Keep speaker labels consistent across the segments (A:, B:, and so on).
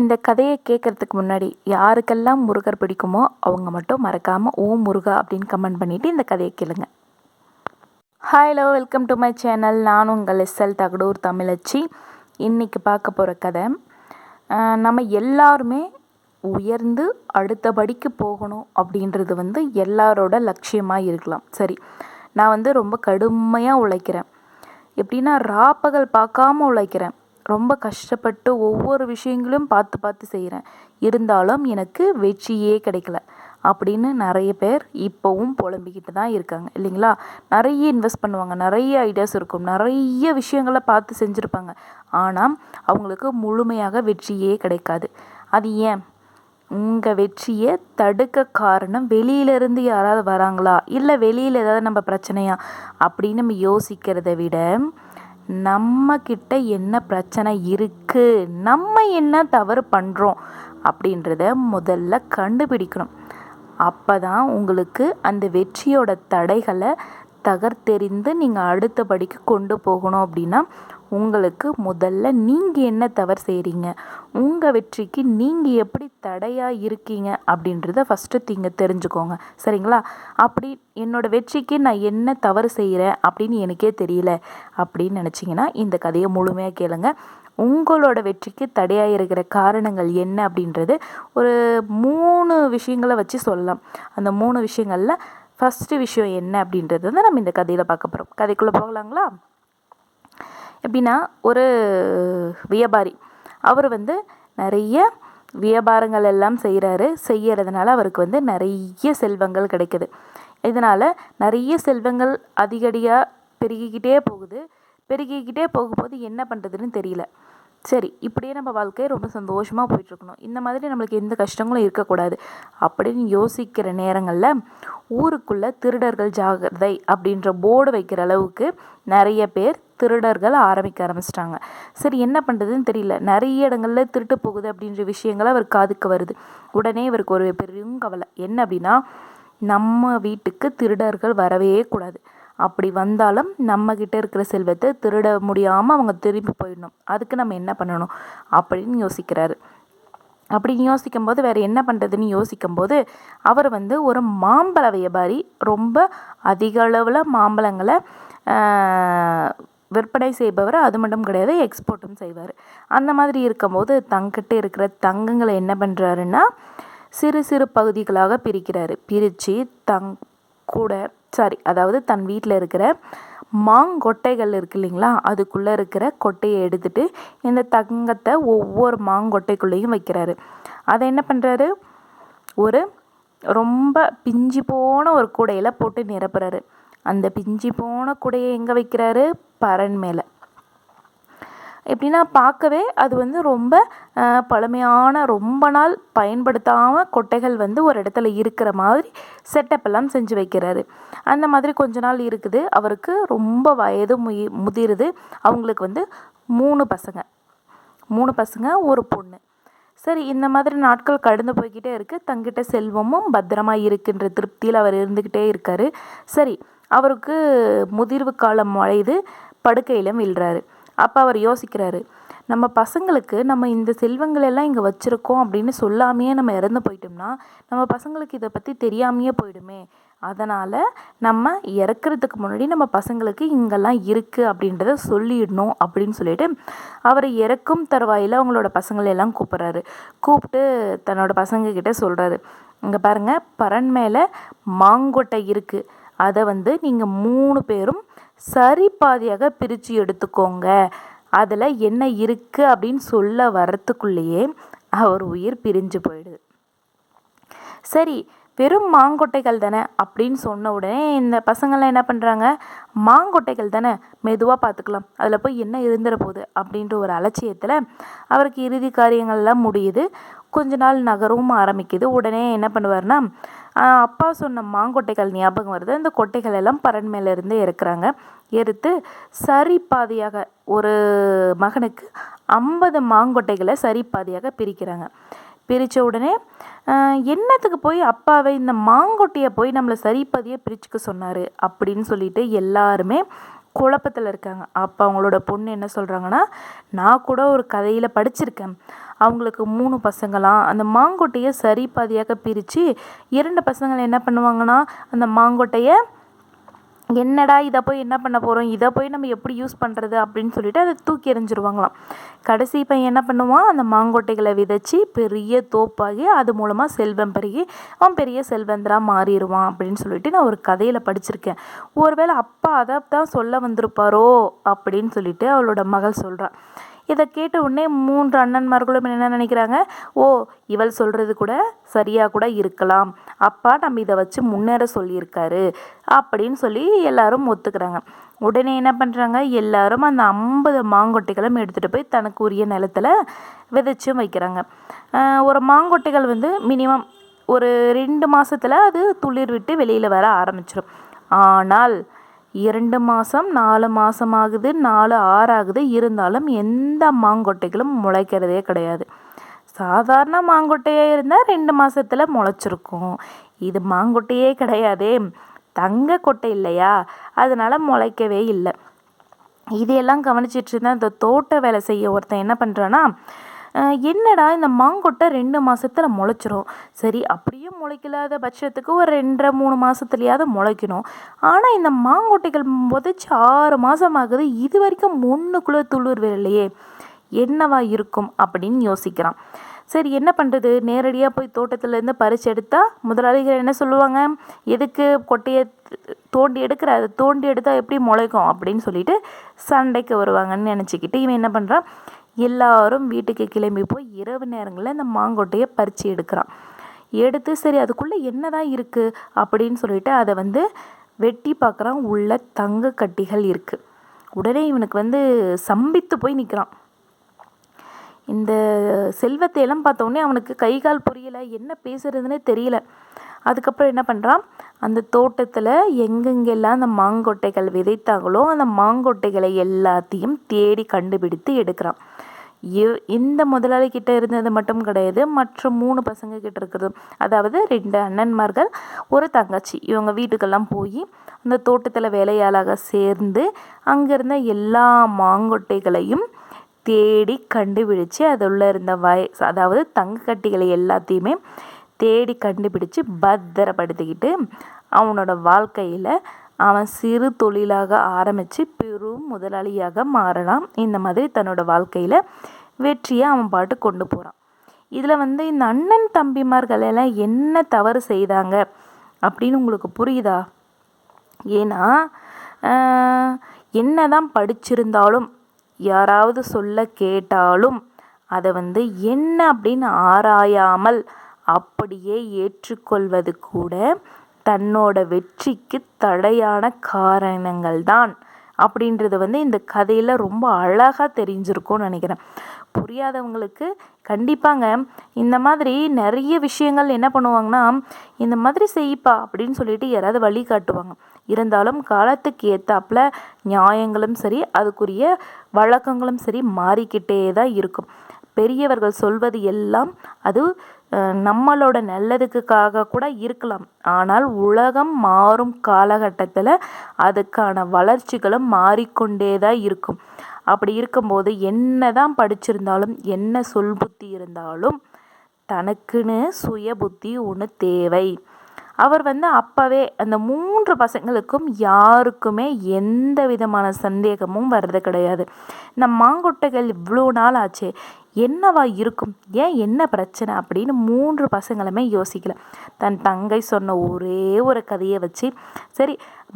A: இந்த கதையை கேட்குறதுக்கு முன்னாடி யாருக்கெல்லாம் முருகர் பிடிக்குமோ அவங்க மட்டும் மறக்காமல் ஓம் முருகா அப்படின்னு கமெண்ட் பண்ணிவிட்டு இந்த கதையை கேளுங்க. Hi hello welcome to my channel நான் உங்கள் எஸ்எல் தகடூர் தமிழச்சி. இன்றைக்கி பார்க்க போகிற கதை நம்ம எல்லாருமே உயர்ந்து அடுத்தபடிக்கு போகணும் அப்படின்றது வந்து எல்லாரோட லட்சியமாக இருக்கலாம். சரி நான் வந்து ரொம்ப கடுமையாக உழைக்கிறேன். எப்படின்னா ராப்பகல் பார்க்காம உழைக்கிறேன். ரொம்ப கஷ்டப்பட்டு ஒவ்வொரு விஷயங்களும் பார்த்து பார்த்து செய்கிறேன். இருந்தாலும் எனக்கு வெற்றியே கிடைக்கல. அப்படின்னு நிறைய பேர் இப்போவும் புலம்பிக்கிட்டு தான் இருக்காங்க. இல்லைங்களா? நிறைய இன்வெஸ்ட் பண்ணுவாங்க. நிறைய ஐடியாஸ் இருக்கும். நிறைய விஷயங்களை பார்த்து செஞ்சுருப்பாங்க. ஆனால் அவங்களுக்கு முழுமையாக வெற்றியே கிடைக்காது. அது ஏன்? உங்கள் வெற்றியை தடுக்க காரணம் வெளியிலேருந்து யாராவது வராங்களா? இல்லை வெளியில் ஏதாவது நம்ம பிரச்சனையா? அப்படின்னு நம்ம யோசிக்கிறத விட நம்ம கிட்ட என்ன பிரச்சனை இருக்குது நம்ம என்ன தவறு பண்ணுறோம் அப்படின்றத முதல்ல கண்டுபிடிக்கணும். அப்போ தான் உங்களுக்கு அந்த வெற்றியோட தடைகளை தகர்த்தெறிந்து நீங்கள் அடுத்தபடிக்கு கொண்டு போகணும் அப்படின்னா உங்களுக்கு முதல்ல நீங்கள் என்ன தவறு செய்கிறீங்க உங்கள் வெற்றிக்கு நீங்கள் எப்படி தடையாக இருக்கீங்க? அப்படின்றத ஃபஸ்ட்டு நீங்கள் தெரிஞ்சுக்கோங்க. சரிங்களா? அப்படி என்னோடய வெற்றிக்கு நான் என்ன தவறு செய்கிறேன் அப்படின்னு எனக்கே தெரியல அப்படின்னு நினச்சிங்கன்னா இந்த கதையை முழுமையாக கேளுங்க. உங்களோட வெற்றிக்கு தடையாக இருக்கிற காரணங்கள் என்ன அப்படின்றது ஒரு மூணு விஷயங்களை வச்சு சொல்லலாம். அந்த மூணு விஷயங்களில் ஃபஸ்ட்டு விஷயம் என்ன அப்படின்றது வந்து நம்ம இந்த கதையில் பார்க்க போகிறோம் கதைக்குள்ளே போகலாங்களா? எப்படின்னா ஒரு வியாபாரி அவர் வந்து நிறைய வியாபாரங்கள் எல்லாம் செய்கிறாரு செய்கிறதுனால அவருக்கு வந்து நிறைய செல்வங்கள் கிடைக்குது. இதனால் நிறைய செல்வங்கள் அதிகடியாக பெருகிக்கிட்டே போகுது. பெருகிக்கிட்டே போகும்போது என்ன பண்ணுறதுன்னு தெரியல. சரி இப்படியே நம்ம வாழ்க்கையை ரொம்ப சந்தோஷமாக போயிட்டுருக்கணும். இந்த மாதிரி நம்மளுக்கு எந்த கஷ்டங்களும் இருக்கக்கூடாது. அப்படின்னு யோசிக்கிற நேரங்களில் ஊருக்குள்ளே திருடர்கள் ஜாகிரதை அப்படின்ற போர்டு வைக்கிற அளவுக்கு நிறைய பேர் திருடர்கள் ஆரம்பிக்க ஆரம்பிச்சிட்டாங்க. சரி என்ன பண்ணுறதுன்னு தெரியல. நிறைய இடங்களில் திருட்டு போகுது அப்படின்ற விஷயங்கள் அவர் காதுக்கு வருது. உடனே இவருக்கு ஒரு பெரும் கவலை. என்ன அப்படின்னா நம்ம வீட்டுக்கு திருடர்கள் வரவே கூடாது. அப்படி வந்தாலும் நம்மக்கிட்ட இருக்கிற செல்வத்தை திருட முடியாமல் அவங்க திரும்பி போயிடணும். அதுக்கு நம்ம என்ன பண்ணணும்? அப்படின்னு யோசிக்கிறாரு. அப்படி யோசிக்கும் போது வேறு என்ன பண்ணுறதுன்னு யோசிக்கும் போது அவர் வந்து ஒரு மாம்பழ வியாபாரி ரொம்ப அதிக அளவில் மாம்பழங்களை விற்பனை செய்பவர் அது மட்டும் கிடையாது எக்ஸ்போர்ட்டும் செய்வார். அந்த மாதிரி இருக்கும்போது தங்கிட்ட இருக்கிற தங்கங்களை என்ன பண்ணுறாருன்னா சிறு சிறு பகுதிகளாக பிரிக்கிறாரு. பிரித்து தங் கூட சாரி அதாவது தன் வீட்டில் இருக்கிற மாங்கொட்டைகள் இருக்கு இல்லைங்களா? அதுக்குள்ளே இருக்கிற கொட்டையை எடுத்துட்டு இந்த தங்கத்தை ஒவ்வொரு மாங்கொட்டைக்குள்ளேயும் வைக்கிறாரு. அதை என்ன பண்ணுறாரு ஒரு ரொம்ப பிஞ்சு போன ஒரு கூடையில் போட்டு நிரப்புறாரு. அந்த பிஞ்சு போன கூடையை எங்கே வைக்கிறாரு? பறன் மேலே. எப்படின்னா பார்க்கவே அது வந்து ரொம்ப பழமையான ரொம்ப நாள் பயன்படுத்தாமல் கொட்டைகள் வந்து ஒரு இடத்துல இருக்கிற மாதிரி செட்டப் எல்லாம் செஞ்சு வைக்கிறாரு. அந்த மாதிரி கொஞ்ச நாள் இருக்குது. அவருக்கு ரொம்ப வயது முயி முதிருது. அவங்களுக்கு வந்து மூணு பசங்க. மூணு பசங்க ஒரு பொண்ணு. சரி இந்த மாதிரி நாட்கள் கடந்து போய்கிட்டே இருக்குது தங்கிட்ட செல்வமும் பத்திரமா இருக்குன்ற திருப்தியில் அவர் இருந்துக்கிட்டே இருக்கார். சரி அவருக்கு முதிர்வு காலம் வளையுது படுக்கையிலும் விழுறாரு. அப்போ அவர் யோசிக்கிறாரு நம்ம பசங்களுக்கு நம்ம இந்த செல்வங்கள் எல்லாம் இங்கே வச்சுருக்கோம் அப்படின்னு சொல்லாமையே நம்ம இறந்து போயிட்டோம்னா நம்ம பசங்களுக்கு இதை பற்றி தெரியாமையே போயிடுமே. அதனால் நம்ம இறக்குறதுக்கு முன்னாடி நம்ம பசங்களுக்கு இங்கெல்லாம் இருக்குது அப்படின்றத சொல்லிடணும் அப்படின்னு சொல்லிட்டு அவர் இறக்கும் தருவாயில் அவங்களோட பசங்களை எல்லாம் கூப்பிட்றாரு. கூப்பிட்டு தன்னோட பசங்கக்கிட்ட சொல்கிறாரு இங்கே பாருங்கள் பரன் மேலே மாங்கொட்டை இருக்குது அதை வந்து நீங்கள் மூணு பேரும் சரி பாதியாக பிரித்து எடுத்துக்கோங்க. அதில் என்ன இருக்குது அப்படின்னு சொல்ல வர்றதுக்குள்ளேயே அவர் உயிர் பிரிஞ்சு போயிடுது. சரி வெறும் மாங்கொட்டைகள் தானே அப்படின்னு சொன்ன உடனே இந்த பசங்கள்லாம் என்ன பண்ணுறாங்க மாங்கொட்டைகள் தானே மெதுவாக பார்த்துக்கலாம் அதில் போய் என்ன இருந்துட போகுது அப்படின்ற ஒரு அலட்சியத்தில் அவருக்கு இறுதி காரியங்கள்லாம் முடியுது. கொஞ்ச நாள் நகரவும் ஆரம்பிக்குது. உடனே என்ன பண்ணுவார்னா அப்பா சொன்ன மாங்கொட்டைகள் ஞாபகம் வருது. அந்த கொட்டைகள் எல்லாம் பரன் மேலேருந்து இறக்குறாங்க எடுத்து சரி பாதியாக ஒரு மகனுக்கு ஐம்பது மாங்கொட்டைகளை சரி பாதியாக பிரிக்கிறாங்க. பிரித்த உடனே என்னத்துக்கு போய் அப்பாவை இந்த மாங்கொட்டையை போய் நம்மளை சரிப்பதியாக பிரிச்சுக்க சொன்னார்? அப்படின்னு சொல்லிட்டு எல்லாருமே குழப்பத்தில் இருக்காங்க. அப்போ அவங்களோட பொண்ணு என்ன சொல்கிறாங்கன்னா நான் கூட ஒரு கதையில் படிச்சிருக்கேன். அவங்களுக்கு மூணு பசங்களாம் அந்த மாங்கொட்டையை சரி பாதியாக பிரித்து இரண்டு பசங்களை என்ன பண்ணுவாங்கன்னா அந்த மாங்கொட்டையை என்னடா இதை போய் என்ன பண்ண போகிறோம் இதை போய் நம்ம எப்படி யூஸ் பண்ணுறது அப்படின்னு சொல்லிட்டு அதை தூக்கி எறிஞ்சிருவாங்களாம். கடைசி பையன் என்ன பண்ணுவான்? அந்த மாங்கொட்டைகளை விதைச்சி பெரிய தோப்பாகி அது மூலமாக செல்வம் பெருகி அவன் பெரிய செல்வந்தராக மாறிடுவான் அப்படின்னு சொல்லிட்டு நான் ஒரு கதையில் படிச்சிருக்கேன். ஒருவேளை அப்பா அதை தான் சொல்ல வந்திருப்பாரோ அப்படின்னு சொல்லிட்டு அவளோட மகள் சொல்கிறான் இதை கேட்ட உடனே மூன்று அண்ணன்மார்களும் என்ன நினைக்கிறாங்க? ஓ இவள் சொல்கிறது கூட சரியாக கூட இருக்கலாம். அப்பா நம்ம இதை வச்சு முன்னேற சொல்லியிருக்காரு அப்படின்னு சொல்லி எல்லாரும் ஒத்துக்கிறாங்க. உடனே என்ன பண்ணுறாங்க எல்லாரும் அந்த ஐம்பது மாங்கொட்டைகளும் எடுத்துகிட்டு போய் தனக்கு உரிய நிலத்தில் விதைச்சும் வைக்கிறாங்க. ஒரு மாங்கொட்டைகள் வந்து மினிமம் ஒரு ரெண்டு மாதத்தில் அது துளிர் விட்டு வெளியில் வர ஆரம்பிச்சிடும் ஆனால் இரண்டு மாதம் நாலு மாதம் ஆகுது நாலு ஆறாகுது. இருந்தாலும் எந்த மாங்கொட்டைகளும் முளைக்கிறதே கிடையாது. சாதாரண மாங்கொட்டையாக இருந்தால் ரெண்டு மாதத்தில் முளைச்சிருக்கும். இது மாங்கொட்டையே கிடையாதே. தங்க கொட்டை இல்லையா? அதனால் முளைக்கவே இல்லை. இதையெல்லாம் கவனிச்சிட்டு இருந்தால் இந்த தோட்ட வேலை செய்ய ஒருத்தன் என்ன பண்ணுறான்னா என்னடா இந்த மாங்கொட்டை ரெண்டு மாதத்தில் முளைச்சிரும்? சரி அப்படியே முளைக்கலாத பட்சத்துக்கு ஒரு ரெண்டரை மூணு மாதத்துலையாவது முளைக்கணும். ஆனால் இந்த மாங்கொட்டைகள் புதைச்சி ஆறு மாதம் ஆகுது. இது வரைக்கும் ஒன்றுக்குள்ளே துளிர் வரலையே என்னவா இருக்கும் அப்படின்னு யோசிக்கிறான். சரி என்ன பண்ணுறது நேரடியாக போய் தோட்டத்துலேருந்து பறித்து எடுத்தால் முதலாளிகள் என்ன சொல்லுவாங்க? எதுக்கு கொட்டையை தோண்டி எடுக்கிற? அதை தோண்டி எடுத்தால் எப்படி முளைக்கும் அப்படின்னு சொல்லிட்டு சண்டைக்கு வருவாங்கன்னு நினச்சிக்கிட்டு இவன் என்ன பண்ணுறான் எல்லாரும் வீட்டுக்கு கிளம்பி போய் இரவு நேரங்களில் இந்த மாங்கொட்டையை பறித்து எடுக்கிறான். எடுத்து சரி அதுக்குள்ளே என்ன தான் இருக்குது அப்படின்னு சொல்லிட்டு அதை வந்து வெட்டி பார்க்குறான். உள்ள தங்க கட்டிகள் இருக்குது உடனே இவனுக்கு வந்து சம்பித்து போய் நிற்கிறான் இந்த செல்வத்தை எல்லாம் பார்த்தோன்னே அவனுக்கு கை கால் புரியலை. என்ன பேசுறதுன்னே தெரியல. அதுக்கப்புறம் என்ன பண்ணுறான் அந்த தோட்டத்தில் எங்கெங்கெல்லாம் அந்த மாங்கொட்டைகள் விதைத்தாங்களோ அந்த மாங்கொட்டைகளை எல்லாத்தையும் தேடி கண்டுபிடித்து எடுக்கிறான். இந்த முதலாளி கிட்ட இருந்தது மட்டும் கிடையாது மற்ற மூணு பசங்க கிட்ட இருக்கிறது. அதாவது ரெண்டு அண்ணன்மார்கள் ஒரு தங்கச்சி. இவங்க வீட்டுக்கெல்லாம் போய் அந்த தோட்டத்தில் வேலையாளாக சேர்ந்து அங்கே இருந்த எல்லா மாங்கொட்டைகளையும் தேடி கண்டுபிடிச்சு அதில் இருந்த வய அதாவது தங்க கட்டிகளை எல்லாத்தையுமே தேடி கண்டுபிடிச்சு பத்திரப்படுத்திக்கிட்டு அவனோட வாழ்க்கையில் அவன் சிறு தொழிலாக ஆரம்பித்து பெரும் முதலாளியாக மாறலாம். இந்த மாதிரி தன்னோட வாழ்க்கையில் வெற்றியை அவன் பாட்டு கொண்டு போகிறான் இதில் வந்து இந்த அண்ணன் தம்பிமார்கள் எல்லாம் என்ன தவறு செய்தாங்க அப்படின்னு உங்களுக்கு புரியுதா? ஏன்னா என்ன தான் படிச்சிருந்தாலும் யாராவது சொல்ல கேட்டாலும் அதை வந்து என்ன அப்படின்னு ஆராயாமல் அப்படியே ஏற்றுக்கொள்வது கூட தன்னோட வெற்றிக்கு தடையான காரணங்கள் தான் அப்படின்றது வந்து இந்த கதையில் ரொம்ப அழகாக தெரிஞ்சிருக்கும்னு நினைக்கிறேன். புரியாதவங்களுக்கு கண்டிப்பாங்க இந்த மாதிரி நிறைய விஷயங்கள் என்ன பண்ணுவாங்கன்னா இந்த மாதிரி செய்ப்பா அப்படின்னு சொல்லிட்டு யாராவது வழி காட்டுவாங்க. இருந்தாலும் காலத்துக்கு ஏற்றாப்புல நியாயங்களும் சரி அதுக்குரிய வழக்கங்களும் சரி மாறிக்கிட்டே தான் இருக்கும். பெரியவர்கள் சொல்வது எல்லாம் அது நம்மளோட நல்லதுக்காக கூட இருக்கலாம். ஆனால் உலகம் மாறும் காலகட்டத்தில் அதுக்கான வளர்ச்சிகளும் மாறிக்கொண்டே தான் இருக்கும். அப்படி இருக்கும்போது என்ன தான் படிச்சிருந்தாலும் என்ன சொல் புத்தி இருந்தாலும் தனக்குன்னு சுய புத்தி ஒன்று தேவை. அவர் வந்து அப்போவே அந்த மூன்று பசங்களுக்கும் யாருக்குமே எந்த விதமான சந்தேகமும் வர்றது கிடையாது. இந்த மாங்கொட்டைகள் இவ்வளோ நாள் ஆச்சு என்னவா இருக்கும்? ஏன் என்ன பிரச்சனை? அப்படின்னு மூன்று பசங்களுமே யோசிக்கல. தன் தங்கை சொன்ன ஒரே ஒரு கதையை வச்சு சரி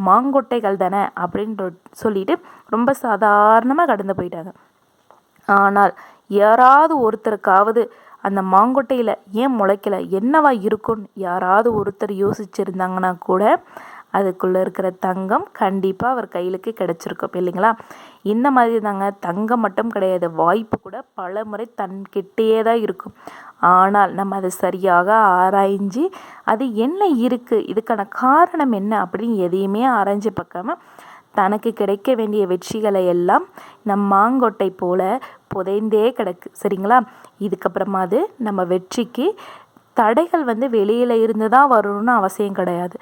A: மாங்கொட்டைகள் தானே அப்படின்னு சொல்லிட்டு ரொம்ப சாதாரணமாக கடந்து போயிட்டாங்க. ஆனால் யாராவது ஒருத்தருக்காவது அந்த மாங்கொட்டையில் ஏன் முளைக்கல? என்னவா இருக்கும்னு யாராவது ஒருத்தர் யோசிச்சிருந்தாங்கன்னா கூட அதுக்குள்ளே இருக்கிற தங்கம் கண்டிப்பாக அவர் கையிலுக்கு கிடச்சிருக்கும் இல்லைங்களா? இந்த மாதிரி தாங்க தங்கம் மட்டும் கிடையாது. வாய்ப்பு கூட பல முறை தன்கிட்டே தான் இருக்கும். ஆனால் நம்ம அதை சரியாக ஆராய்ஞ்சு அது என்ன இருக்குது இதுக்கான காரணம் என்ன? அப்படின்னு எதையுமே ஆராய்ஞ்சு பார்க்காம தனக்கு கிடைக்க வேண்டிய வெற்றிகளை எல்லாம் நம் மாங்கொட்டை போல புதைந்தே கிடக்கு. சரிங்களா? இதுக்கப்புறமா அது நம்ம வெற்றிக்கு தடைகள் வந்து வெளியில் இருந்து தான் வரணும்னு அவசியம் கிடையாது.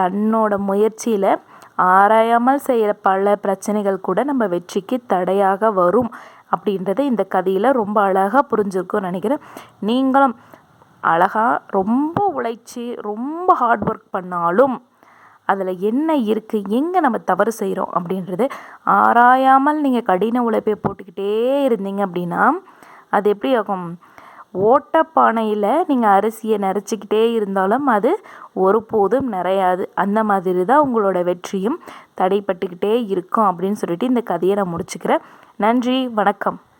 A: தன்னோட முயற்சியில் ஆராயாமல் செய்கிற பல பிரச்சனைகள் கூட நம்ம வெற்றிக்கு தடையாக வரும் அப்படின்றத இந்த கதையில் ரொம்ப அழகாக புரிஞ்சிருக்கும்னு நினைக்கிறேன். நீங்களும் அழகாக ரொம்ப உழைச்சி ரொம்ப ஹார்ட் ஒர்க் பண்ணாலும் அதில் என்ன இருக்குது எங்கே நம்ம தவறு செய்கிறோம் அப்படின்றது ஆராயாமல் நீங்கள் கடின உழைப்பை போட்டுக்கிட்டே இருந்தீங்க அப்படின்னா அது எப்படி ஆகும்? ஓட்டப்பானையில் நீங்கள் அரிசியை நிறச்சிக்கிட்டே இருந்தாலும் அது ஒருபோதும் நிறையாது அந்த மாதிரி தான் உங்களோட வெற்றியும் தடைப்பட்டுக்கிட்டே இருக்கும் அப்படின்னு சொல்லிட்டு இந்த கதையை நான் முடிச்சுக்கிறேன். நன்றி வணக்கம்.